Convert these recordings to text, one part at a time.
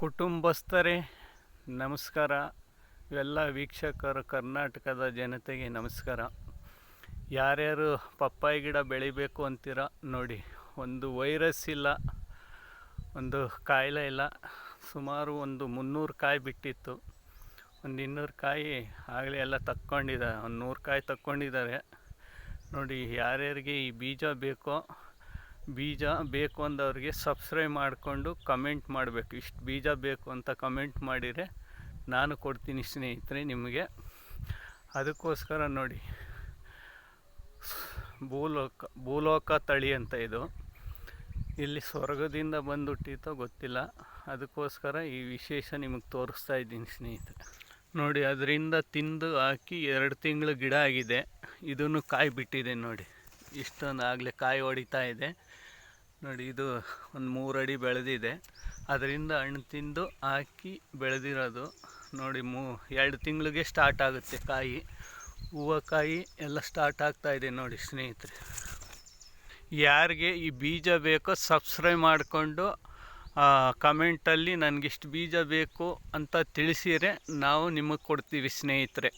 ಕುಟುಂಬಸ್ಥರೇ, ನಮಸ್ಕಾರ. ಇವೆಲ್ಲ ವೀಕ್ಷಕರು ಕರ್ನಾಟಕದ ಜನತೆಗೆ ನಮಸ್ಕಾರ. ಯಾರ್ಯಾರು ಪಪ್ಪಾಯಿ ಗಿಡ ಬೆಳಿಬೇಕು ಅಂತೀರ ನೋಡಿ, ಒಂದು ವೈರಸ್ ಇಲ್ಲ, ಒಂದು ಕಾಯಿಲೆ ಇಲ್ಲ. ಸುಮಾರು ಒಂದು ಮುನ್ನೂರು ಕಾಯಿ ಬಿಟ್ಟಿತ್ತು. ಒಂದು ಇನ್ನೂರು ಕಾಯಿ ಆಗಲೇ ಎಲ್ಲ ತಕ್ಕೊಂಡಿದ್ದಾರೆ, ಒಂದು ನೂರು ಕಾಯಿ ತಕ್ಕೊಂಡಿದ್ದಾರೆ. ನೋಡಿ, ಯಾರ್ಯಾರಿಗೆ ಈ ಬೀಜ ಬೇಕೋ ಬೀಜ ಬೇಕು ಅಂದವ್ರಿಗೆ ಸಬ್ಸ್ಕ್ರೈಬ್ ಮಾಡಿಕೊಂಡು ಕಮೆಂಟ್ ಮಾಡಬೇಕು. ಇಷ್ಟು ಬೀಜ ಬೇಕು ಅಂತ ಕಮೆಂಟ್ ಮಾಡಿದರೆ ನಾನು ಕೊಡ್ತೀನಿ ಸ್ನೇಹಿತರೆ ನಿಮಗೆ. ಅದಕ್ಕೋಸ್ಕರ ನೋಡಿ. ಭೂಲೋಕ ಭೂಲೋಕ ತಳಿ ಅಂತ ಇದು. ಇಲ್ಲಿ ಸ್ವರ್ಗದಿಂದ ಬಂದುಟ್ಟಿತೋ ಗೊತ್ತಿಲ್ಲ. ಅದಕ್ಕೋಸ್ಕರ ಈ ವಿಶೇಷ ನಿಮಗೆ ತೋರಿಸ್ತಾ ಇದ್ದೀನಿ ಸ್ನೇಹಿತರೆ. ನೋಡಿ, ಅದರಿಂದ ತಿಂದು ಹಾಕಿ ಎರಡು ತಿಂಗಳು ಗಿಡ ಆಗಿದೆ. ಇದನ್ನು ಕಾಯಿ ಬಿಟ್ಟಿದೆ ನೋಡಿ. ಇಷ್ಟೊಂದು ಆಗಲೇ ಕಾಯಿ ಹೊಡಿತಾ ಇದೆ. ನೋಡಿ, ಇದು ಒಂದು ಮೂರು ಅಡಿ ಬೆಳೆದಿದೆ. ಅದರಿಂದ ಹಣ್ಣು ತಿಂದು ಹಾಕಿ ಬೆಳೆದಿರೋದು. ನೋಡಿ, ಮೂ, ಎರಡು ತಿಂಗಳಿಗೆ ಸ್ಟಾರ್ಟ್ ಆಗುತ್ತೆ ಕಾಯಿ. ಹೂವು ಕಾಯಿ ಎಲ್ಲ ಸ್ಟಾರ್ಟ್ ಆಗ್ತಾ ಇದೆ ನೋಡಿ ಸ್ನೇಹಿತರೆ. ಯಾರಿಗೆ ಈ ಬೀಜ ಬೇಕೋ ಸಬ್ಸ್ಕ್ರೈಬ್ ಮಾಡಿಕೊಂಡು ಕಮೆಂಟಲ್ಲಿ ನನಗಿಷ್ಟು ಬೀಜ ಬೇಕು ಅಂತ ತಿಳಿಸಿದರೆ ನಾವು ನಿಮಗೆ ಕೊಡ್ತೀವಿ ಸ್ನೇಹಿತರೆ.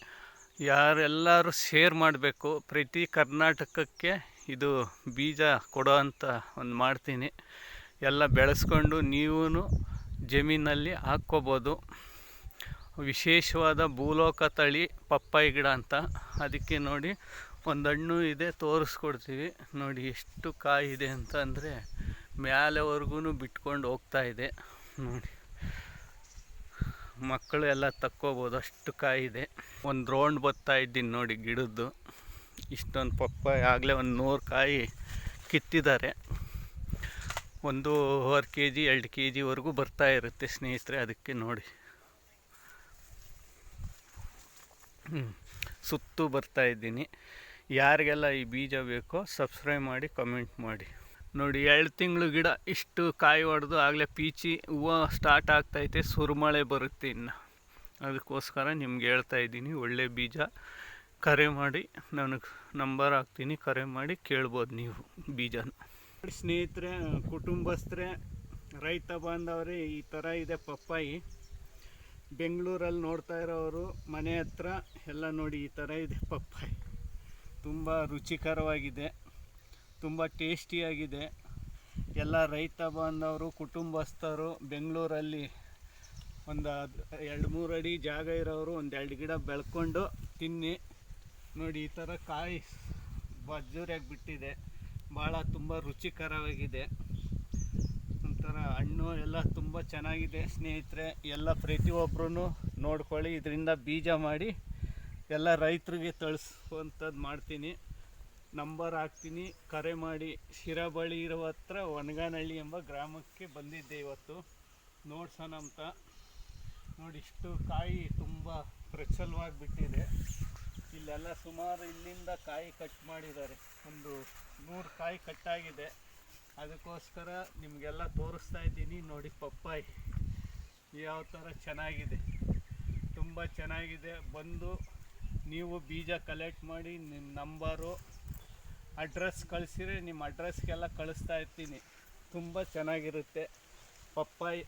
ಯಾರೆಲ್ಲರೂ ಶೇರ್ ಮಾಡಬೇಕು, ಪ್ರತಿ ಕರ್ನಾಟಕಕ್ಕೆ ಇದು ಬೀಜ ಕೊಡೋ ಅಂತ ಒಂದು ಮಾಡ್ತೀನಿ. ಎಲ್ಲ ಬೆಳೆಸ್ಕೊಂಡು ನೀವೂ ಜಮೀನಲ್ಲಿ ಹಾಕ್ಕೋಬೋದು. ವಿಶೇಷವಾದ ಭೂಲೋಕ ತಳಿ ಪಪ್ಪಾಯಿ ಗಿಡ ಅಂತ. ಅದಕ್ಕೆ ನೋಡಿ ಒಂದು ಹಣ್ಣು ಇದೆ ತೋರಿಸ್ಕೊಡ್ತೀವಿ. ನೋಡಿ ಎಷ್ಟು ಕಾಯಿ ಇದೆ ಅಂತ ಅಂದರೆ ಮ್ಯಾಲೆವರೆಗೂ ಬಿಟ್ಕೊಂಡು ಹೋಗ್ತಾ ಇದೆ. ನೋಡಿ. ಮಕ್ಕಳು ಎಲ್ಲ ತಕ್ಕೋಬೋದು ಅಷ್ಟು ಕಾಯಿ ಇದೆ. ಒಂದು ರೌಂಡ್ ಬತ್ತಾ ಇದ್ದೀನಿ ನೋಡಿ ಗಿಡದ್ದು. ಇಷ್ಟೊಂದು ಪಪ್ಪಾಯ ಆಗಲೇ ಒಂದು ನೂರು ಕಾಯಿ ಕಿತ್ತಿದ್ದಾರೆ. ಒಂದೂವರೆ ಕೆ ಜಿ ಎರಡು ಕೆ ಜಿವರೆಗೂ ಬರ್ತಾ ಇರುತ್ತೆ ಸ್ನೇಹಿತರೆ ಅದಕ್ಕೆ ನೋಡಿ. ಸುತ್ತು ಬರ್ತಾ ಇದ್ದೀನಿ. ಯಾರಿಗೆಲ್ಲ ಈ ಬೀಜ ಬೇಕೋ ಸಬ್ಸ್ಕ್ರೈಬ್ ಮಾಡಿ ಕಮೆಂಟ್ ಮಾಡಿ. ನೋಡಿ, ಎರಡು ತಿಂಗಳು ಗಿಡ ಇಷ್ಟು ಕಾಯಿ ಹೊಡೆದು ಆಗಲೇ ಪೀಚಿ ಹೂವು ಸ್ಟಾರ್ಟ್ ಆಗ್ತೈತೆ, ಸುರುಮಳೆ ಬರುತ್ತೆ ಇನ್ನು. ಅದಕ್ಕೋಸ್ಕರ ನಿಮ್ಗೆ ಹೇಳ್ತಾ ಇದ್ದೀನಿ, ಒಳ್ಳೆ ಬೀಜ. ಕರೆ ಮಾಡಿ, ನನಗೆ ನಂಬರ್ ಹಾಕ್ತೀನಿ, ಕರೆ ಮಾಡಿ ಕೇಳ್ಬೋದು ನೀವು, ಬೀಜನ. ಸ್ನೇಹಿತರೆ, ಕುಟುಂಬಸ್ಥರೇ, ರೈತ ಬಾಂಧವರೇ, ಈ ಥರ ಇದೆ ಪಪ್ಪಾಯಿ. ಬೆಂಗಳೂರಲ್ಲಿ ನೋಡ್ತಾ ಇರೋರು, ಮನೆ ಹತ್ರ ಎಲ್ಲ ನೋಡಿ ಈ ಥರ ಇದೆ ಪಪ್ಪಾಯಿ. ತುಂಬ ರುಚಿಕರವಾಗಿದೆ, ತುಂಬ ಟೇಸ್ಟಿಯಾಗಿದೆ. ಎಲ್ಲ ರೈತ ಬಾಂಧವರು, ಕುಟುಂಬಸ್ಥರು, ಬೆಂಗಳೂರಲ್ಲಿ ಒಂದು ಎರಡು ಮೂರು ಅಡಿ ಜಾಗ ಇರೋರು, ಒಂದೆರಡು ಗಿಡ ಬೆಳ್ಕೊಂಡು ತಿನ್ನಿ. ನೋಡಿ, ಈ ಥರ ಕಾಯಿ ಬಜ್ಜೂರಿಯಾಗಿ ಬಿಟ್ಟಿದೆ. ಭಾಳ ತುಂಬ ರುಚಿಕರವಾಗಿದೆ. ಒಂಥರ ಹಣ್ಣು ಎಲ್ಲ ತುಂಬ ಚೆನ್ನಾಗಿದೆ. ಸ್ನೇಹಿತರೆ, ಎಲ್ಲ ಪ್ರತಿಯೊಬ್ಬರೂ ನೋಡ್ಕೊಳ್ಳಿ, ಇದರಿಂದ ಬೀಜ ಮಾಡಿ ಎಲ್ಲ ರೈತರಿಗೆ ತಳಿಸುವಂಥದ್ದು ಮಾಡ್ತೀನಿ. ನಂಬರ್ ಹಾಕ್ತೀನಿ. ಕರೆ ಮಾಡಿ. ಶಿರಬಳಿ ಇರೋ ಹತ್ರ ಒಣಗಾನಹಳ್ಳಿ ಎಂಬ ಗ್ರಾಮಕ್ಕೆ ಬಂದಿದ್ದೆ ಇವತ್ತು. ನೋಡ್ಸೋಣ ಅಂತ ನೋಡಿ, ಇಷ್ಟು ಕಾಯಿ ತುಂಬ ಪ್ರಚಲವಾಗಿ ಬಿಟ್ಟಿದೆ. ಇಲ್ಲೆಲ್ಲ ಸುಮಾರು ಇಲ್ಲಿಂದ ಕಾಯಿ ಕಟ್ ಮಾಡಿದ್ದಾರೆ. ಒಂದು ನೂರು ಕಾಯಿ ಕಟ್ಟಾಗಿದೆ ಅದಕ್ಕೋಸ್ಕರ ನಿಮಗೆಲ್ಲ ತೋರಿಸ್ತಾ ಇದ್ದೀನಿ. ನೋಡಿ ಪಪ್ಪಾಯಿ, ಯಾವ ಥರ ಚೆನ್ನಾಗಿದೆ. ತುಂಬ ಚೆನ್ನಾಗಿದೆ. ಬಂದು ನೀವು ಬೀಜ ಕಲೆಕ್ಟ್ ಮಾಡಿ ನಿಮ್ಮ ನಂಬರು ಅಡ್ರೆಸ್ ಕಳಿಸಿರಿ ನಿಮ್ಮ ಅಡ್ರೆಸ್ಗೆಲ್ಲ ಕಳಿಸ್ತಾ ಇರ್ತೀನಿ. ತುಂಬ ಚೆನ್ನಾಗಿರುತ್ತೆ. ಪಪ್ಪಾಯಿ,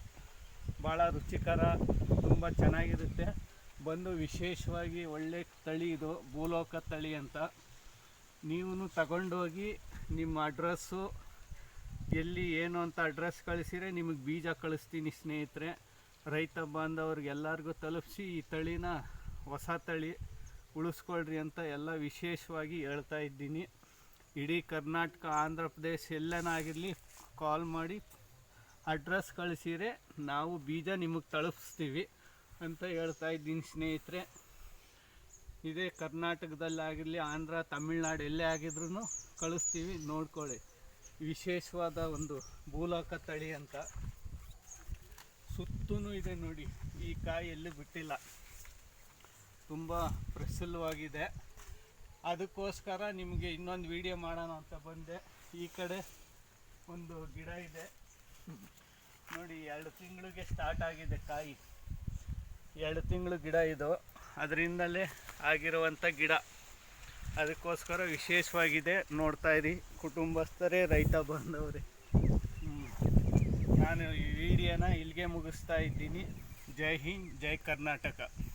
ಭಾಳ ರುಚಿಕರ, ತುಂಬ ಚೆನ್ನಾಗಿರುತ್ತೆ. ಬಂದು ವಿಶೇಷವಾಗಿ ಒಳ್ಳೆ ತಳಿ ಇದು, ಭೂಲೋಕ ತಳಿ ಅಂತ. ನೀವು ತಗೊಂಡೋಗಿ ನಿಮ್ಮ ಅಡ್ರೆಸ್ಸು, ಎಲ್ಲಿ ಏನು ಅಂತ ಅಡ್ರೆಸ್ ಕಳಿಸಿದ್ರೆ ನಿಮಗೆ ಬೀಜ ಕಳಿಸ್ತೀನಿ ಸ್ನೇಹಿತರೆ. ರೈತ ಬಾಂಧವ್ರಿಗೆಲ್ಲರಿಗೂ ತಲುಪಿಸಿ ಈ ತಳಿನ, ಹೊಸ ತಳಿ ಉಳಿಸ್ಕೊಳ್ರಿ ಅಂತ ಎಲ್ಲ ವಿಶೇಷವಾಗಿ ಹೇಳ್ತಾ ಇದ್ದೀನಿ. ಇಡೀ ಕರ್ನಾಟಕ, ಆಂಧ್ರ ಪ್ರದೇಶ ಎಲ್ಲನಾಗಿರಲಿ ಕಾಲ್ ಮಾಡಿ ಅಡ್ರೆಸ್ ಕಳಿಸಿದ್ರೆ ನಾವು ಬೀಜ ನಿಮಗೆ ತಲುಪಿಸ್ತೀವಿ. ಅಂತ ಹೇಳ್ತಾ ಇದ್ದೀನಿ ಸ್ನೇಹಿತರೆ. ಇದೇ ಕರ್ನಾಟಕದಲ್ಲಾಗಿರಲಿ ಆಂಧ್ರ, ತಮಿಳ್ನಾಡು ಎಲ್ಲೇ ಆಗಿದ್ರೂ ಕಳಿಸ್ತೀವಿ, ನೋಡ್ಕೊಳ್ಳಿ. ವಿಶೇಷವಾದ ಒಂದು ಭೂಲೋಕ ತಳಿ ಅಂತ. ಸುತ್ತೂ ಇದೆ ನೋಡಿ, ಈ ಕಾಯಿ ಎಲ್ಲೂ ಬಿಟ್ಟಿಲ್ಲ. ತುಂಬ ಪ್ರಸಲ್ಲವಾಗಿದೆ ಅದಕ್ಕೋಸ್ಕರ ನಿಮಗೆ ಇನ್ನೊಂದು ವಿಡಿಯೋ ಮಾಡೋಣ ಅಂತ ಬಂದೆ. ಈ ಕಡೆ ಒಂದು ಗಿಡ ಇದೆ. ನೋಡಿ, ಎರಡು ತಿಂಗಳಿಗೆ ಸ್ಟಾರ್ಟ್ ಆಗಿದೆ ಕಾಯಿ. ಎರಡು ತಿಂಗಳು ಗಿಡ ಇದು. ಅದರಿಂದಲೇ ಆಗಿರುವಂಥ ಗಿಡ. ಅದಕ್ಕೋಸ್ಕರ ವಿಶೇಷವಾಗಿದೆ ನೋಡ್ತಾ ಇರಿ. ಕುಟುಂಬಸ್ಥರೇ, ರೈತ ಬಾಂಧವರೇ ನಾನು ಈ ವಿಡಿಯೋನ ಇಲ್ಲಿಗೆ ಮುಗಿಸ್ತಾ ಇದ್ದೀನಿ. ಜೈ ಹಿಂದ್, ಜೈ ಕರ್ನಾಟಕ.